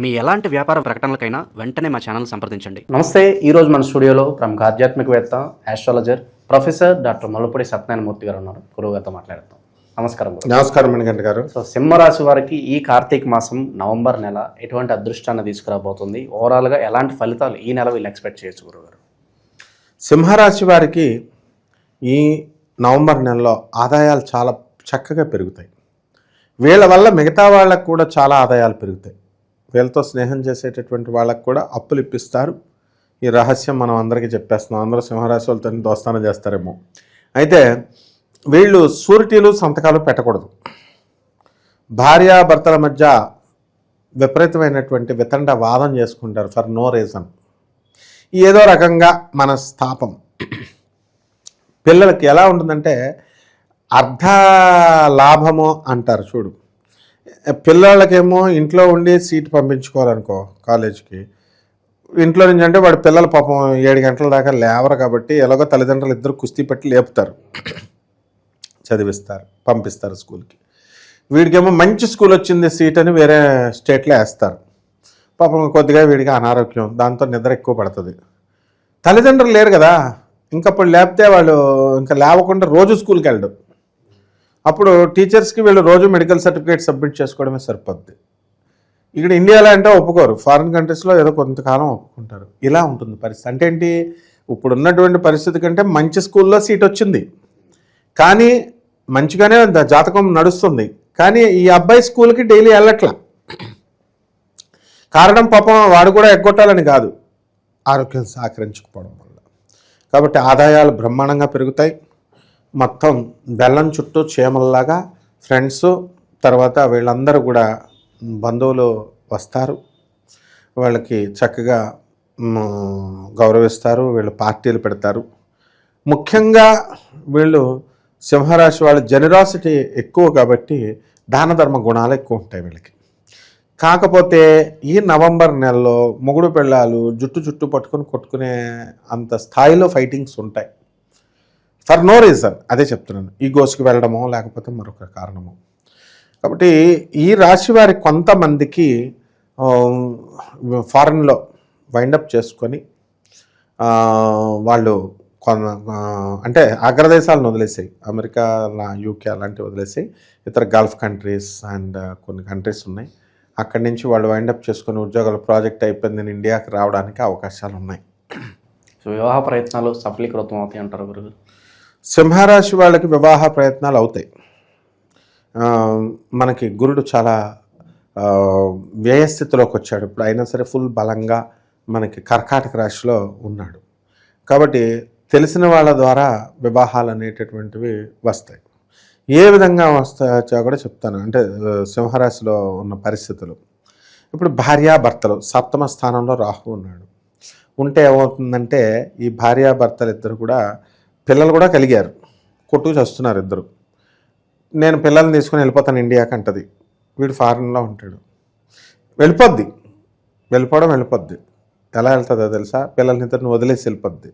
మీ ఎలాంటి వ్యాపార ప్రకటనలకైనా వెంటనే మా ఛానల్ సంప్రదించండి. నమస్తే ఈరోజు మన స్టూడియోలో ప్రముఖ ఆధ్యాత్మికవేత్త astrologer professor doctor Mallupudi Satyanarayanamurthy గారు ఉన్నారు. గురువు గారితో మాట్లాడతాం నమస్కారం. నమస్కారం మణికంఠ గారు. సో సింహరాశి వారికి ఈ కార్తీక మాసం నవంబర్ నెల ఎటువంటి అదృష్టాన్ని తీసుకురాబోతుంది? ఓవరాల్గా ఎలాంటి ఫలితాలు ఈ నెల వీళ్ళు ఎక్స్పెక్ట్ చేయొచ్చు గురుగారు సింహరాశి వారికి ఈ నవంబర్ నెలలో ఆదాయాలు చాలా చక్కగా పెరుగుతాయి. వీళ్ళ వల్ల మిగతా వాళ్ళకు కూడా చాలా ఆదాయాలు పెరుగుతాయి. వీళ్ళతో స్నేహం చేసేటటువంటి వాళ్ళకు కూడా అప్పులు ఇప్పిస్తారు. ఈ రహస్యం మనం అందరికీ చెప్పేస్తున్నాం. అందరూ సింహరాశి వాళ్ళతో దోస్తానం చేస్తారేమో. అయితే వీళ్ళు సూరిటీలు సంతకాలు పెట్టకూడదు. భార్యాభర్తల మధ్య విపరీతమైనటువంటి వితండ వాదం చేసుకుంటారు ఫర్ నో రీజన్. ఏదో రకంగా మన స్థాపం పిల్లలకి ఎలా ఉంటుందంటే అర్ధ లాభము అంటారు చూడు. పిల్లలకేమో ఇంట్లో ఉండి సీట్ పంపించుకోవాలనుకో కాలేజీకి. ఇంట్లో నుంచి అంటే వాడి పిల్లలు పాపం ఏడు గంటల దాకా లేవరు కాబట్టి ఎలాగో తల్లిదండ్రులు ఇద్దరు కుస్తీ పెట్టి లేపుతారు. చదివిస్తారు పంపిస్తారు స్కూల్కి. వీడికేమో మంచి స్కూల్ వచ్చింది సీట్ అని వేరే స్టేట్లో వేస్తారు. పాపం కొద్దిగా వీడికి అనారోగ్యం దాంతో నిద్ర ఎక్కువ పడుతుంది. తల్లిదండ్రులు లేరు కదా ఇంకప్పుడు లేపితే వాళ్ళు ఇంకా లేవకుండా రోజు స్కూల్కి వెళ్ళడు. అప్పుడు టీచర్స్కి వీళ్ళు రోజు మెడికల్ సర్టిఫికేట్ సబ్మిట్ చేసుకోవడమే సరిపోద్ది. ఇక్కడ ఇండియాలో అంటే ఒప్పుకోరు. ఫారిన్ కంట్రీస్లో ఏదో కొంతకాలం ఒప్పుకుంటారు. ఇలా ఉంటుంది పరిస్థితి. అంటే ఏంటి? ఇప్పుడు ఉన్నటువంటి పరిస్థితి కంటే మంచి స్కూల్లో సీట్ వచ్చింది. కానీ మంచిగానే జాతకం నడుస్తుంది. కానీ ఈ అబ్బాయి స్కూల్కి డైలీ వెళ్ళట్లా. కారణం పాపం వాడు కూడా ఎగ్గొట్టాలని కాదు. ఆరోగ్యం సహకరించకపోవడం వల్ల. కాబట్టి ఆదాయాలు బ్రహ్మాండంగా పెరుగుతాయి. మొత్తం బెల్లం చుట్టూ చీమల్లాగా ఫ్రెండ్స్ తర్వాత వీళ్ళందరూ కూడా బంధువులు వస్తారు. వాళ్ళకి చక్కగా గౌరవిస్తారు వీళ్ళు పార్టీలు పెడతారు. ముఖ్యంగా వీళ్ళు సింహరాశి వాళ్ళ జెనరాసిటీ ఎక్కువ కాబట్టి దాన ధర్మ గుణాలు ఎక్కువ ఉంటాయి వీళ్ళకి. కాకపోతే ఈ నవంబర్ నెలలో మొగుడు పెళ్ళాలు జుట్టు జుట్టు పట్టుకొని కొట్టుకునే అంత స్థాయిలో ఫైటింగ్స్ ఉంటాయి. ఫర్ నో రీజన్ అదే చెప్తున్నాను. ఈ గోసుకు వెళ్ళడమో లేకపోతే మరొక కారణమో. కాబట్టి ఈ రాశి వారి కొంతమందికి ఫారెన్లో వైండప్ చేసుకొని వాళ్ళు కొన అంటే అగ్రదేశాలను వదిలేసాయి. అమెరికా లా- యూకే అలాంటివి వదిలేసాయి. ఇతర గల్ఫ్ కంట్రీస్ అండ్ కొన్ని కంట్రీస్ ఉన్నాయి. అక్కడి నుంచి వాళ్ళు వైండప్ చేసుకుని ఉద్యోగాల ప్రాజెక్ట్ అయిపోయింది నేను ఇండియాకి రావడానికి అవకాశాలు ఉన్నాయి. సో వివాహ ప్రయత్నాలు సఫలీకృతం అవుతాయి అంటారు గురువు. సింహరాశి వాళ్ళకి వివాహ ప్రయత్నాలు అవుతాయి. మనకి గురుడు చాలా వ్యయస్థితిలోకి వచ్చాడు. ఇప్పుడు అయినా సరే ఫుల్ బలంగా మనకి కర్కాటక రాశిలో ఉన్నాడు. కాబట్టి తెలిసిన వాళ్ళ ద్వారా వివాహాలు అనేటటువంటివి వస్తాయి. ఏ విధంగా వస్తాయో కూడా చెప్తాను. అంటే సింహరాశిలో ఉన్న పరిస్థితులు. ఇప్పుడు భార్యాభర్తలు సప్తమ స్థానంలో రాహు ఉన్నాడు. ఉంటే ఏమవుతుందంటే ఈ భార్యాభర్తలు ఇద్దరు కూడా పిల్లలు కూడా కలిగారు. కొట్టుకు చేస్తున్నారు ఇద్దరు. నేను పిల్లల్ని తీసుకుని వెళ్ళిపోతాను ఇండియాకి అంటది. వీడు ఫారెన్లో ఉంటాడు. వెళ్ళిపోద్ది. వెళ్ళిపోవడం వెళ్ళిపోద్ది. ఎలా వెళ్తుందో తెలుసా? పిల్లల్ని ఇద్దరిని వదిలేసి వెళ్ళిపోద్ది.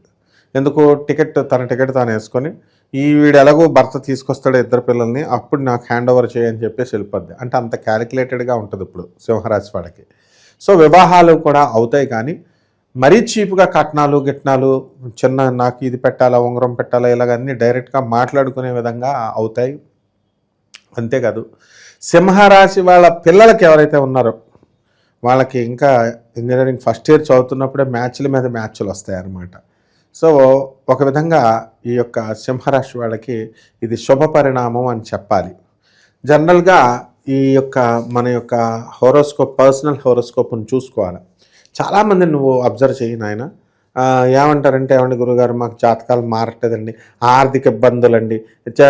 ఎందుకు టికెట్ తన టికెట్ తాను వేసుకొని ఈ వీడు ఎలాగో భర్త తీసుకొస్తాడు ఇద్దరు పిల్లల్ని అప్పుడు నాకు హ్యాండ్ ఓవర్ చేయని చెప్పేసి వెళ్ళిపోద్ది. అంటే అంత క్యాలిక్యులేటెడ్గా ఉంటుంది ఇప్పుడు సింహరాశి వాడికి సో వివాహాలు కూడా అవుతాయి కానీ మరీ చీప్గా కట్నాలు గిట్నాలు చిన్న నాకు ఇది పెట్టాలా ఉంగరం పెట్టాలా ఇలాగన్నీ డైరెక్ట్గా మాట్లాడుకునే విధంగా అవుతాయి. అంతేకాదు సింహరాశి వాళ్ళ పిల్లలకి ఎవరైతే ఉన్నారో వాళ్ళకి ఇంకా ఇంజనీరింగ్ ఫస్ట్ ఇయర్ చదువుతున్నప్పుడే మ్యాచ్ల మీద మ్యాచ్లు వస్తాయి అన్నమాట సో ఒక విధంగా ఈ యొక్క సింహరాశి వాళ్ళకి ఇది శుభ పరిణామం అని చెప్పాలి. జనరల్గా ఈ యొక్క మన యొక్క హోరోస్కోప్ పర్సనల్ హోరోస్కోప్ను చూసుకోవాలి. చాలామంది నువ్వు అబ్జర్వ్ చేయి నాయన. ఏమంటారంటే ఏమండి గురుగారు మాకు జాతకాలు మారట్లేదండి ఆర్థిక ఇబ్బందులండి.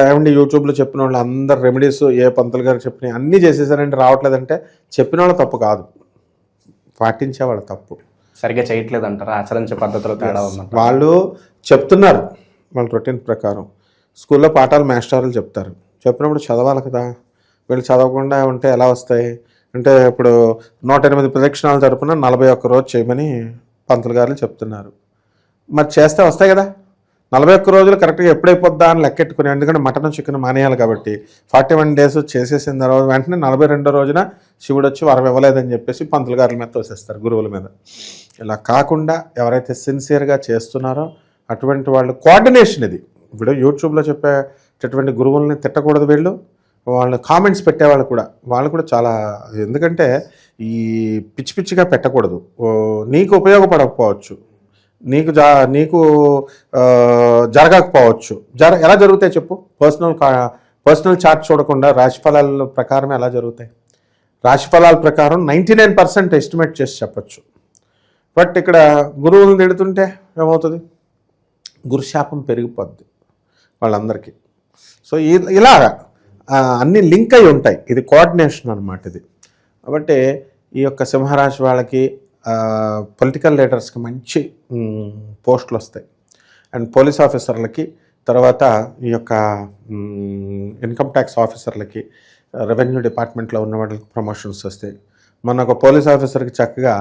ఏమండి యూట్యూబ్లో చెప్పిన వాళ్ళు అందరు రెమెడీస్ ఏ పంతులు గారు చెప్పిన అన్నీ చేసేసారంటే రావట్లేదంటే చెప్పిన వాళ్ళు తప్పు కాదు. పాటించే వాళ్ళ తప్పు. సరిగ్గా చేయట్లేదు అంటారు ఆచరించే పద్ధతిలో తేడా వాళ్ళు చెప్తున్నారు వాళ్ళ రొటీన్ ప్రకారం. స్కూల్లో పాఠాలు మాస్టర్లు చెప్తారు. చెప్పినప్పుడు చదవాలి కదా. వీళ్ళు చదవకుండా ఉంటే ఎలా వస్తాయి? అంటే ఇప్పుడు నూట ఎనిమిది ప్రదక్షిణాలు తరపున నలభై ఒక్క రోజు చేయమని పంతులు గారు చెప్తున్నారు. మరి చేస్తే వస్తాయి కదా. నలభై ఒక్క రోజులు కరెక్ట్గా ఎప్పుడైపోద్దా అని లెక్కెట్టుకుని ఎందుకంటే మటన్ చికెన్ మానేయాలి కాబట్టి ఫార్టీ వన్ డేస్ చేసేసిన తర్వాత వెంటనే నలభై రెండో రోజున శివుడు వచ్చి వరం ఇవ్వలేదని చెప్పేసి పంతులు గారుల మీద తోసేస్తారు గురువుల మీద. ఇలా కాకుండా ఎవరైతే సిన్సియర్గా చేస్తున్నారో అటువంటి వాళ్ళు కోఆర్డినేషన్ ఇది. ఇప్పుడు యూట్యూబ్లో చెప్పేటటువంటి గురువుల్ని తిట్టకూడదు వీళ్ళు. వాళ్ళు కామెంట్స్ పెట్టేవాళ్ళు కూడా. వాళ్ళు కూడా చాలా ఎందుకంటే ఈ పిచ్చి పిచ్చిగా పెట్టకూడదు. నీకు ఉపయోగపడకపోవచ్చు. నీకు జా నీకు జరగకపోవచ్చు. జర ఎలా జరుగుతాయి చెప్పు? పర్సనల్ పర్సనల్ చార్ట్ చూడకుండా రాశిఫలాల ప్రకారం ఎలా జరుగుతాయి? రాశిఫలాల ప్రకారం నైంటీ నైన్ పర్సెంట్ ఎస్టిమేట్ చేసి చెప్పచ్చు. బట్ ఇక్కడ గురువులను తిడుతుంటే ఏమవుతుంది? గురుశాపం పెరిగిపోద్ది వాళ్ళందరికీ. సో ఇలాగా. అన్ని లింక్ అయి ఉంటాయి. ఇది కోఆర్డినేషన్ అనమాట ఇది. కాబట్టి ఈ యొక్క సింహరాశి వాళ్ళకి పొలిటికల్ లీడర్స్కి మంచి పోస్టులు వస్తాయి. అండ్ పోలీస్ ఆఫీసర్లకి తర్వాత ఈ యొక్క ఇన్కమ్ ట్యాక్స్ ఆఫీసర్లకి రెవెన్యూ డిపార్ట్మెంట్లో ఉన్న వాళ్ళకి ప్రమోషన్స్ వస్తాయి. మన ఒక పోలీస్ ఆఫీసర్కి చక్కగా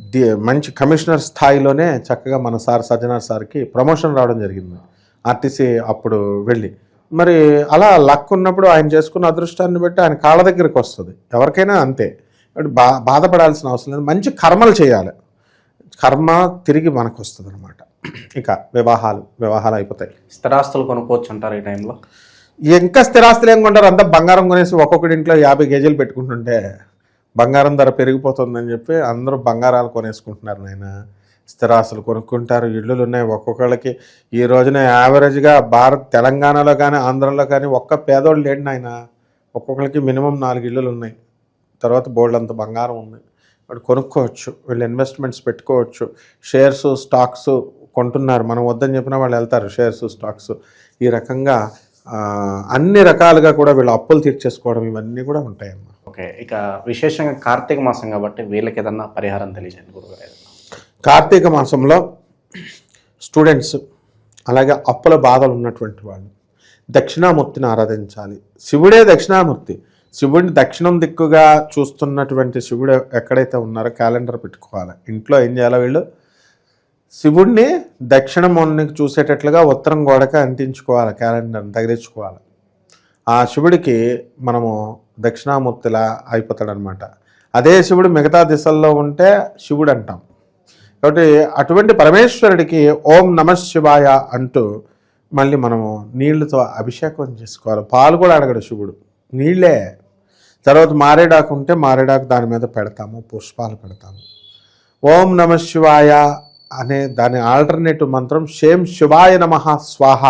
ది మంచి కమిషనర్ స్థాయిలోనే చక్కగా మన సార్ సజ్జనార్ సార్కి ప్రమోషన్ రావడం జరిగింది. ఆర్టీసీ అప్పుడు వెళ్ళి మరి అలా లక్ ఉన్నప్పుడు ఆయన చేసుకున్న అదృష్టాన్ని బట్టి ఆయన కాళ్ళ దగ్గరికి వస్తుంది. ఎవరికైనా అంతే. బా బాధపడాల్సిన అవసరం లేదు. మంచి కర్మలు చేయాలి. కర్మ తిరిగి మనకు వస్తుంది అనమాట ఇక వివాహాలు వివాహాలు అయిపోతాయి. స్థిరాస్తులు కొనుక్కోవచ్చు అంటారు ఈ టైంలో? ఇంకా స్థిరాస్తులు ఏం కొంటారు? అంతా బంగారం కొనేసి ఒక్కొక్కటి ఇంట్లో యాభై కేజీలు పెట్టుకుంటుంటే బంగారం ధర పెరిగిపోతుందని చెప్పి అందరూ బంగారాలు కొనేసుకుంటున్నారు నాయన. స్థిరాస్తులు కొనుక్కుంటారు. ఇళ్ళు ఉన్నాయి ఒక్కొక్కళ్ళకి. ఈ రోజున యావరేజ్గా భారత్ తెలంగాణలో కానీ ఆంధ్రలో కానీ ఒక్క పేదోళ్ళు లేడు నాయన. ఒక్కొక్కరికి మినిమం నాలుగు ఇళ్ళు ఉన్నాయి తర్వాత బోల్డ్ అంత బంగారం ఉంది. వాడు కొనుక్కోవచ్చు. వీళ్ళు ఇన్వెస్ట్మెంట్స్ పెట్టుకోవచ్చు. షేర్స్ స్టాక్స్ కొంటున్నారు. మనం వద్దని చెప్పినా వాళ్ళు వెళ్తారు. షేర్స్ స్టాక్స్ ఈ రకంగా అన్ని రకాలుగా కూడా వీళ్ళు అప్పులు తీర్చేసుకోవడం ఇవన్నీ కూడా ఉంటాయమ్మా. ఓకే. ఇక విశేషంగా కార్తీక మాసం కాబట్టి వీళ్ళకి ఏదన్నా పరిహారం తెలియజేయండి గురుగారు. ఏదన్నా. కార్తీక మాసంలో స్టూడెంట్స్ అలాగే అప్పుల బాధలు ఉన్నటువంటి వాళ్ళు దక్షిణామూర్తిని ఆరాధించాలి. శివుడే దక్షిణామూర్తి. శివుడిని దక్షిణం దిక్కుగా చూస్తున్నటువంటి శివుడు ఎక్కడైతే ఉన్నారో క్యాలెండర్ పెట్టుకోవాలి. ఇంట్లో ఏం చేయాలి వీళ్ళు? శివుడిని దక్షిణ చూసేటట్లుగా ఉత్తరం గోడకి అంటించుకోవాలి క్యాలెండర్ని తగిలించుకోవాలి. ఆ శివుడికి మనము దక్షిణామూర్తిలా అయిపోతాడనమాట. అదే శివుడు మిగతా దిశల్లో ఉంటే శివుడు అంటాం. కాబట్టి అటువంటి పరమేశ్వరుడికి ఓం నమ శివాయ అంటూ మళ్ళీ మనము నీళ్ళతో అభిషేకం చేసుకోవాలి. పాలు కూడా అడగడు శివుడు. నీళ్ళే తర్వాత మారేడాకు ఉంటే మారేడాకు దాని మీద పెడతాము పుష్పాలు పెడతాము. ఓం నమ శివాయ అనే దాని ఆల్టర్నేటివ్ మంత్రం షేం శివాయ నమ స్వాహ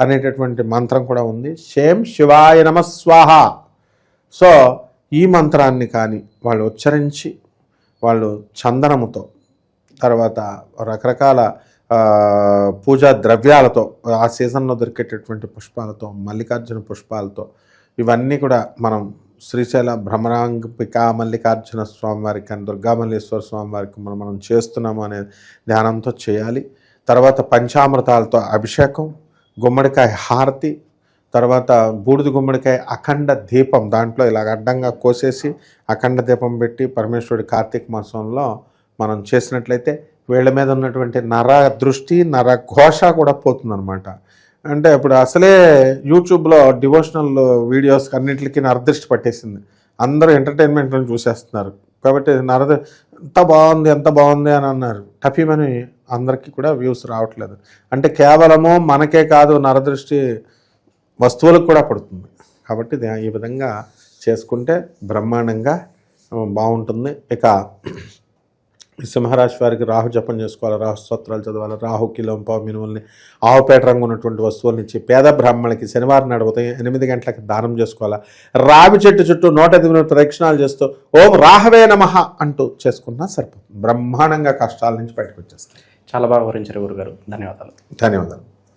అనేటటువంటి మంత్రం కూడా ఉంది. షేం శివాయ నమ స్వాహ. సో ఈ మంత్రాన్ని కానీ వాళ్ళు ఉచ్చరించి వాళ్ళు చందనముతో తర్వాత రకరకాల పూజా ద్రవ్యాలతో ఆ సీజన్లో దొరికేటటువంటి పుష్పాలతో మల్లికార్జున పుష్పాలతో ఇవన్నీ కూడా మనం శ్రీశైల భ్రమరాంగిక మల్లికార్జున స్వామివారికి కానీ దుర్గామల్లేశ్వర స్వామివారికి మనం మనం చేస్తున్నాము అనే ధ్యానంతో చేయాలి. తర్వాత పంచామృతాలతో అభిషేకం గుమ్మడికాయ హారతి తర్వాత బూడిద గుమ్మడికాయ అఖండ దీపం దాంట్లో ఇలాగ అడ్డంగా కోసేసి అఖండ దీపం పెట్టి పరమేశ్వరుడి కార్తీక మాసంలో మనం చేసినట్లయితే వీళ్ళ మీద ఉన్నటువంటి నర దృష్టి నర ఘోష కూడా పోతుందన్నమాట. అంటే ఇప్పుడు అసలే యూట్యూబ్లో డివోషనల్ వీడియోస్ అన్నింటికి నరదృష్టి పట్టేసింది. అందరూ ఎంటర్టైన్మెంట్లను చూసేస్తున్నారు. కాబట్టి నరద ఎంత బాగుంది ఎంత బాగుంది అని అన్నారు. టఫీమని అందరికీ కూడా వ్యూస్ రావట్లేదు. అంటే కేవలము మనకే కాదు నరదృష్టి వస్తువులకు కూడా పడుతుంది. కాబట్టి ఈ విధంగా చేసుకుంటే బ్రహ్మాండంగా బాగుంటుంది. ఇక సింహరాశి వారికి రాహు జపం చేసుకోవాలి రాహు స్తోత్రాలు చదవాలి రాహు కిలోంపావు మినుముల్ని ఆవుపేట రంగు ఉన్నటువంటి వస్తువులను ఇచ్చి పేద బ్రాహ్మణులకి శనివారం నాడు ఉదయం ఎనిమిది గంటలకు దానం చేసుకోవాలా? రావి చెట్టు చుట్టూ నూట ఎనిమిది ప్రదక్షిణాలు చేస్తూ ఓం రాహవే నమః అంటూ చేసుకున్నా సరిపోతుంది. బ్రహ్మాండంగా కష్టాల నుంచి బయటకు వచ్చేస్తాయి చాలా బాగా వివరించారు గురుగారు. ధన్యవాదాలు. ధన్యవాదాలు.